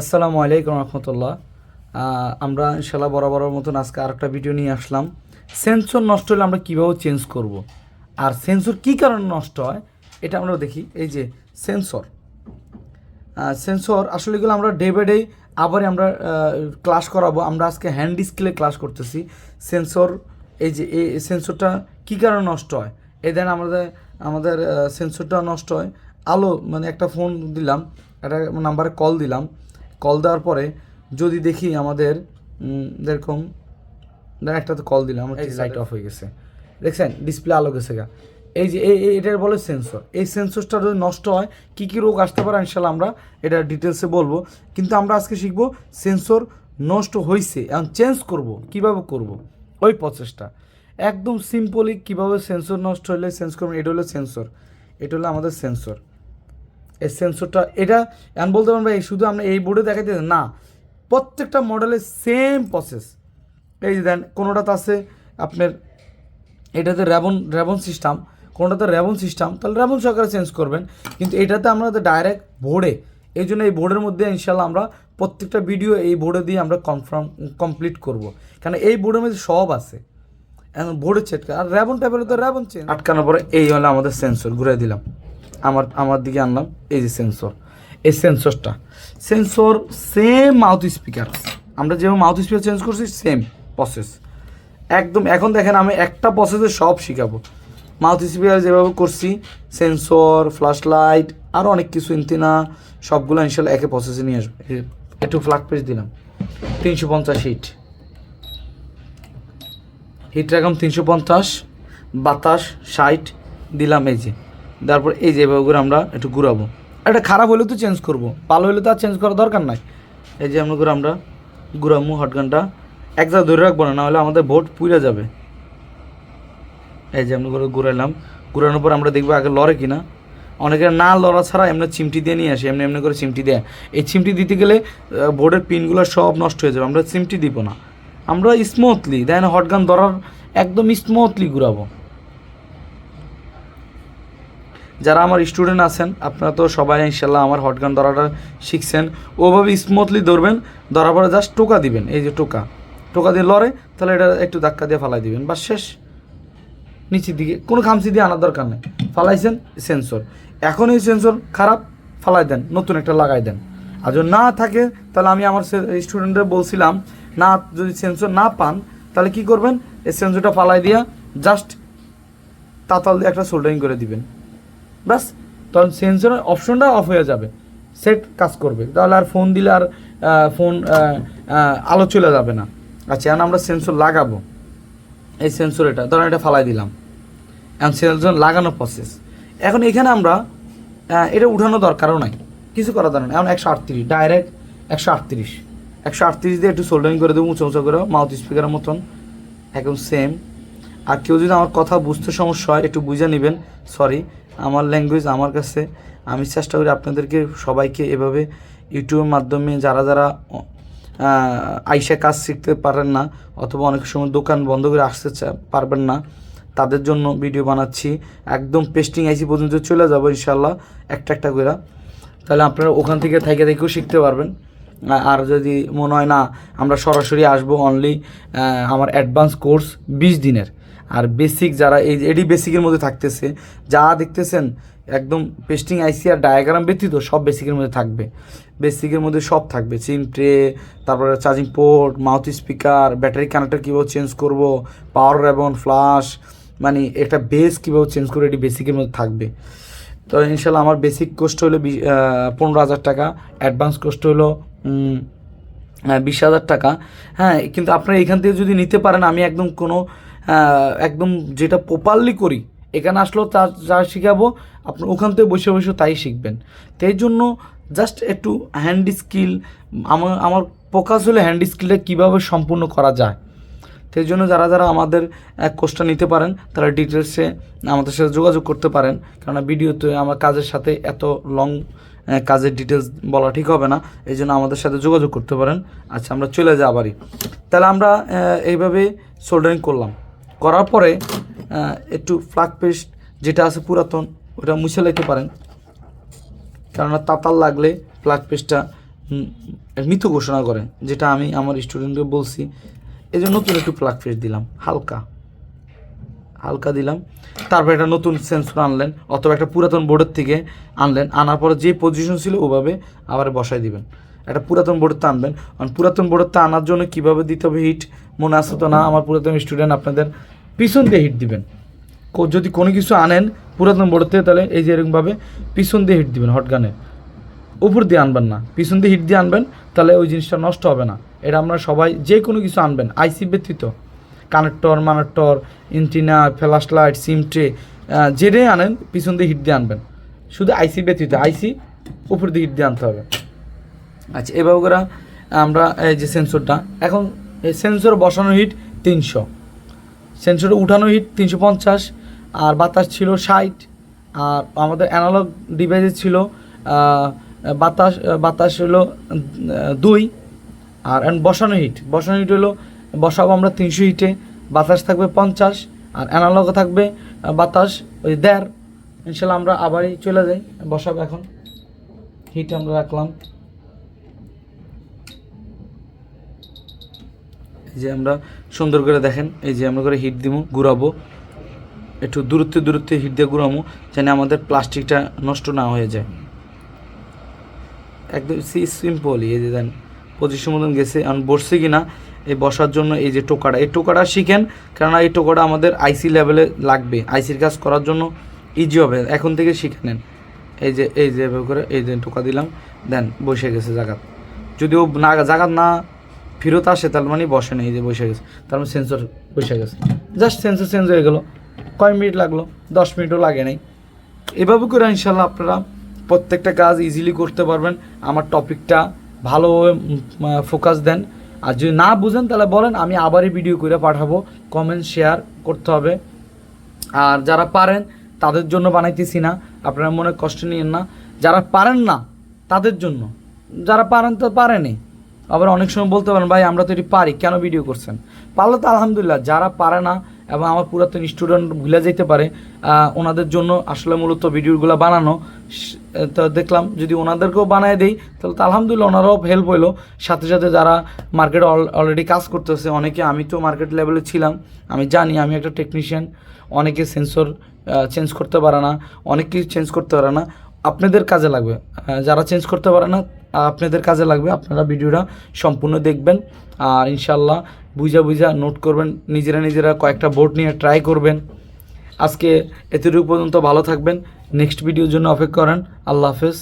আসসালামু আলাইকুম রহমতুল্লাহ। আমরা ইনশাল্লাহ বরাবরের মতন আজকে আরেকটা ভিডিও নিয়ে আসলাম। সেন্সর নষ্ট হলে আমরা কীভাবে চেঞ্জ করব। আর সেন্সর কী কারণে নষ্ট হয়, এটা আমরা দেখি। এই যে সেন্সর সেন্সর আসলে এগুলো আমরা ডে বাই ডে আবারই আমরা ক্লাস করাবো। আমরা আজকে হ্যান্ড স্কিলে ক্লাস করতেছি। সেন্সর এই যে, এই সেন্সরটা কী কারণে নষ্ট হয়? এ দেন আমাদের আমাদের সেন্সরটা নষ্ট হয়। আলো মানে একটা ফোন দিলাম, একটা নাম্বারে কল দিলাম। কল দেওয়ার পরে যদি দেখি আমাদের যেরকম একটা তো কল দিলাম এই লাইট অফ হয়ে গেছে। দেখছেন? ডিসপ্লে আলো গেছে গা। এই যে এই এটার বলে সেন্সর এই সেন্সরটা যদি নষ্ট হয় কী কী রোগ আসতে পারে ইনশাল্লাহ আমরা এটা ডিটেলসে বলব। কিন্তু আমরা আজকে শিখব সেন্সর নষ্ট হয়েছে এখন চেঞ্জ করব কীভাবে করব? ওই প্রসেসটা একদম সিম্পলি কীভাবে সেন্সর নষ্ট হলে চেঞ্জ করবেন এটা হলো সেন্সর এটা হলো আমাদের সেন্সর এই সেন্সরটা এটা এমন বলতে পারেন ভাই, শুধু আমরা এই বোর্ডে দেখাইতে না। প্রত্যেকটা মডেলের সেম প্রসেস এই যে দেন, কোনোটাতে আছে আপনার, এটাতে র্যাবন র্যাবন সিস্টেম কোনোটাতে র্যাবন সিস্টেম তাহলে র্যাবন সহকারে চেঞ্জ করবেন। কিন্তু এটাতে আমরা ডাইরেক্ট বোর্ডে এই জন্য এই বোর্ডের মধ্যে ইনশাল্লাহ আমরা প্রত্যেকটা ভিডিও এই বোর্ডে দিয়ে আমরা কনফার্ম কমপ্লিট করব। কারণ এই বোর্ডের মধ্যে সব আছে। এখন বোর্ডের চেটকা আর র্যাবন টাইপের তো র্যাবন চেঞ্জ আটকানোর পরে এই হলো আমাদের সেন্সর ঘুরে দিলাম। আমার আমার দিকে আনলাম। এই যে সেন্সর এই সেন্সরটা সেন্সর সেম মাউথ স্পিকার আমরা যেভাবে মাউথ স্পিকার চেঞ্জ করছি সেম প্রসেস একদম, এখন দেখেন আমি একটা প্রসেসে সব শিখাবো। মাউথ স্পিকার যেভাবে করছি সেন্সর ফ্ল্যাশ লাইট আরও অনেক কিছু ইন্তিনা সবগুলো ইনশাল্লাহ একে প্রসেসে নিয়ে আসবে। একটু ফ্ল্যাগ পেজ দিলাম। তিনশো পঞ্চাশ হিট হিট রাখলাম তিনশো পঞ্চাশ, বাতাস, ষাট, দিলাম এই যে। তারপর এই যে এভাবে আমরা একটু ঘুরাবো। এটা খারাপ হলে তো চেঞ্জ করব, ভালো হলে তো আর চেঞ্জ করার দরকার নাই। এই যে আমরা করে আমরা ঘুরামু হটগানটা। এক জায়গায় ধরে রাখব না, নাহলে আমাদের ভোট পুড়ে যাবে। এই যে আমরা করে ঘুরাইলাম। ঘুরানোর পর আমরা দেখব আগে লড়ে কিনা। অনেকের না লড়া ছাড়া এমনি চিমটি দিয়ে নিয়ে আসে, এমনি এমনি করে চিমটি দেয়। এই চিমটি দিতে গেলে বোর্ডের পিনগুলো সব নষ্ট হয়ে যাবে। আমরা চিমটি দিব না। আমরা স্মুথলি দেন হটগান ধরার একদম স্মুথলি ঘুরাবো। যারা আমার স্টুডেন্ট আছেন, আপনারা তো সবাই ইনশাল্লাহ আমার হটগান ধরাটা শিখছেন। ওভাবে স্মুথলি ধরবেন, ধরার পরে জাস্ট টোকা দিবেন, এই যে টোকা। টোকা দিয়ে লড়ে, তাহলে এটা একটু ধাক্কা দিয়ে ফালাই দিবেন। বা শেষ। নিচের দিকে, কোনো খামচি দিয়ে আনার দরকার নেই। ফালাইছেন সেন্সর এখন এই সেন্সর খারাপ, ফালাই দেন, নতুন একটা লাগাই দেন। আর যদি না থাকে, তাহলে আমি আমার স্টুডেন্টদের বলছিলাম, না, যদি সেন্সর না পান, তাহলে কি করবেন? এই সেন্সরটা ফালাই দিয়া জাস্ট তাতাল দিয়ে একটা সোল্ডারিং করে দিবেন। ব্যাস। তখন সেন্সরের অপশনটা অফ হয়ে যাবে। সেট কাজ করবে। তাহলে আর ফোন দিলে আর ফোন আলো চলে যাবে না। আচ্ছা এখন আমরা সেন্সর লাগাবো। এই সেন্সর এটা। ধরেন এটা ফালাই দিলাম। এখন সেন্সর লাগানো প্রসেস এখন এখানে আমরা এটা উঠানো দরকারও নাই। কিছু করা দরকার এখন একশো আটত্রিশ ডাইরেক্ট একশো আটত্রিশ। একশো আটত্রিশ দিয়ে একটু সোল্ডারিং করে দেবো, উঁচু উঁচু করে। মাউথ স্পিকারের মতন। একদম সেম আর কেউ যদি আমার কথা বুঝতে সমস্যা হয়, একটু বুঝে নেবেন। সরি আমার ল্যাঙ্গুয়েজ আমার কাছে, আমি চেষ্টা করি আপনাদেরকে সবাইকে এভাবে ইউটিউবের মাধ্যমে যারা যারা আইসা কাজ শিখতে পারেন না অথবা অনেক সময় দোকান বন্ধ করে আসতে পারবেন না, তাদের জন্য ভিডিও বানাচ্ছি। একদম পেস্টিং আইসি পর্যন্ত চলে যাব ইনশাল্লাহ একটা একটা করে। তাহলে আপনারা ওখান থেকে থেকে থেকেও শিখতে পারবেন। আর যদি মনে হয় না, আমরা সরাসরি আসব অনলি আমার অ্যাডভান্স কোর্স বিশ দিনের। আর বেসিক যারা এই এডি বেসিকের মধ্যে থাকতেছে, যা দেখতেছেন, একদম পেস্টিং আইসি আর ডায়াগ্রাম ব্যতীত সব বেসিকের মধ্যে থাকবে। বেসিকের মধ্যে সব থাকবে। সিম ট্রে তারপরে charging port mouth speaker battery connector কীভাবে চেঞ্জ করব পাওয়ার রেবন ফ্লাশ মানে একটা বেস কীভাবে চেঞ্জ করে এটি বেসিকের মধ্যে থাকবে। তো ইনশাল্লাহ আমার বেসিক কোস্ট হলো পনেরো হাজার টাকা অ্যাডভান্স কোস্ট হলো বিশ হাজার টাকা। হ্যাঁ কিন্তু আপনারা এখান থেকে যদি নিতে পারেন, আমি একদম কোনো একদম যেটা প্রপারলি করি, এখানে আসলেও তা, যা শেখাবো, আপনি ওখান থেকে বসে বসে তাই শিখবেন। তো জন্য জাস্ট একটু হ্যান্ড স্কিল আমার আমার ফোকাস হলে হ্যান্ড স্কিলটা কীভাবে সম্পূর্ণ করা যায়। এই জন্য যারা যারা আমাদের এক কোর্সটা নিতে পারেন, তারা ডিটেলসে আমাদের সাথে যোগাযোগ করতে পারেন। কেননা ভিডিওতে আমার কাজের সাথে এত লং কাজের ডিটেলস বলা ঠিক হবে না, এই জন্য আমাদের সাথে যোগাযোগ করতে পারেন। আচ্ছা আমরা চলে যাই আবারই। তাহলে আমরা এইভাবে সোল্ডারিং করলাম। করার পরে একটু ফ্লাগ পেস্ট যেটা আছে পুরাতন, ওটা মুছে লাইতে পারেন। কেননা তাতাল লাগলে ফ্লাগ পেস্টটা মৃত ঘোষণা করে, যেটা আমি আমার স্টুডেন্টকে বলছি। এই জন্য নতুন একটু প্লাগ পেস্ট দিলাম, হালকা। হালকা দিলাম। তারপর একটা নতুন সেন্সর আনলেন, অথবা একটা পুরাতন বোর্ডের থেকে আনলেন। আনার পরে যে পজিশন ছিল ওভাবে আবার বসাই দিবেন। একটা পুরাতন বোর্ডতে আনবেন। কারণ পুরাতন বোর্ডতে আনার জন্য কীভাবে দিতে হবে হিট মনে আসতো না? আমার পুরাতন স্টুডেন্ট আপনাদের পিছন দিয়ে হিট দিবেন। যদি কোনো কিছু আনেন পুরাতন বোর্ডতে তাহলে এই যে এরকমভাবে পিছন দিয়ে হিট দিবেন হট গানে উপর দিয়ে আনবেন না। পিছন দিয়ে হিট দিয়ে আনবেন, তাহলে ওই জিনিসটা নষ্ট হবে না। এটা আমরা সবাই যে কোনো কিছু আনবেন আইসি ব্যতীত। Connector মানেক্টর antenna flash light SIM tray যেটাই আনেন, পিছন দিয়ে হিট দিয়ে আনবেন। শুধু আইসি ব্যতীত আইসি উপর দিয়ে হিট দিয়ে আনতে হবে। আচ্ছা এভাবে করে আমরা এই যে সেন্সরটা এখন এই সেন্সর বসানো হিট তিনশো। সেন্সরে উঠানো হিট তিনশো পঞ্চাশ, আর বাতাস ছিল ষাট, আর আমাদের অ্যানালগ ডিভাইসে ছিল বাতাস বাতাস হলো দুই, আর বসানো হিট। বসানো হিট হলো, বসাবো আমরা তিনশো হিটে, বাতাস থাকবে পঞ্চাশ, আর অ্যানালগ থাকবে বাতাস ওই দেড়। ইনশাল্লাহ আমরা আবারই চলে যাই, বসাবো এখন। হিট আমরা রাখলাম। যে আমরা সুন্দর করে দেখেন, এই যে আমরা করে হিট দিব ঘুরাবো। একটু দূরত্বে দূরত্বে হিট দিয়ে ঘুরাবো যেন আমাদের প্লাস্টিকটা নষ্ট না হয়ে যায়। একদম সি সিম্পলই এই যে দেন পজিশন মতন গেছে। আমি বসছি কি না এই বসার জন্য এই যে টোকাটা, এই টোকাটা শিখেন, কেননা এই টোকাটা আমাদের আইসি লেভেলে লাগবে। আইসির কাজ করার জন্য ইজি হবে, এখন থেকে শিখে নেন। এই যে এই যে করে, এই যে টোকা দিলাম, দেন বসে গেছে জাগাত। যদি ও না, জাগাত না ফেরত আসে, তার মানে বসে নেই যে বসে গেছে। তার মানে সেন্সর বসে গেছে। জাস্ট সেন্সর চেঞ্জ হয়ে গেলো। কয় মিনিট লাগল? দশ মিনিটও লাগে নাই। এভাবে করে ইনশাল্লাহ আপনারা প্রত্যেকটা কাজ ইজিলি করতে পারবেন। আমার টপিকটা ভালোভাবে ফোকাস দেন। আর যদি না বুঝেন, তাহলে বলেন, আমি আবারই ভিডিও করে পাঠাবো। কমেন্ট শেয়ার করতে হবে। আর যারা পারেন, তাদের জন্য বানাইতেছি না। আপনারা মনে কষ্ট নিয়েন না। যারা পারেন না, তাদের জন্য। যারা পারেন, তো পারেনি আবার অনেক সময় বলতে পারেন, ভাই, আমরা তো এটি পারি, কেন ভিডিও করছেন? পারলে তো আলহামদুলিল্লাহ, যারা পারে না এবং আমার পুরাতন স্টুডেন্ট ভুলে যেতে পারে ওনাদের জন্য আসলে মূলত ভিডিওগুলো বানানো তো দেখলাম যদি ওনাদেরকেও বানায় দেই, তাহলে তো আলহামদুলিল্লাহ ওনারাও হেল্প হইল। সাথে সাথে যারা মার্কেটে অলরেডি কাজ করতেছে, অনেকে আমি তো মার্কেট লেভেলে ছিলাম, আমি জানি, আমি একটা টেকনিশিয়ান অনেকে সেন্সর চেঞ্জ করতে পারে না অনেক কিছু চেঞ্জ করতে পারে না। আপনাদের কাজে লাগবে যারা চেঞ্জ করতে পারে না আপনাদের কাজে লাগবে, আপনারা ভিডিওটা সম্পূর্ণ দেখবেন আর ইনশাল্লাহ বুঝা বুঝা নোট করবেন, নিজেরা নিজেরা কয়েকটা বোর্ড নিয়ে ট্রাই করবেন। আজকে এতটুকু পর্যন্ত ভালো থাকবেন নেক্সট ভিডিওর জন্য অপেক্ষা করেন, আল্লাহ হাফেজ।